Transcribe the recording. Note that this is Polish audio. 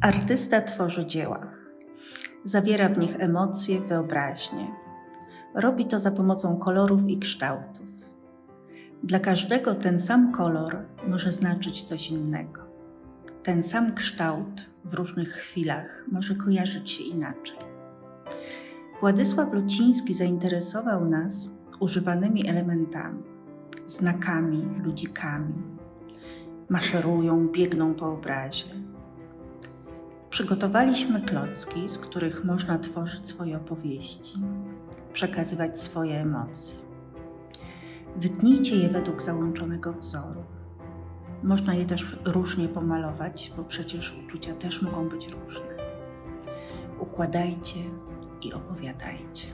Artysta tworzy dzieła. Zawiera w nich emocje, wyobraźnię. Robi to za pomocą kolorów i kształtów. Dla każdego ten sam kolor może znaczyć coś innego. Ten sam kształt w różnych chwilach może kojarzyć się inaczej. Władysław Luciński zainteresował nas używanymi elementami, znakami, ludzikami. Maszerują, biegną po obrazie. Przygotowaliśmy klocki, z których można tworzyć swoje opowieści, przekazywać swoje emocje. Wytnijcie je według załączonego wzoru. Można je też różnie pomalować, bo przecież uczucia też mogą być różne. Układajcie i opowiadajcie.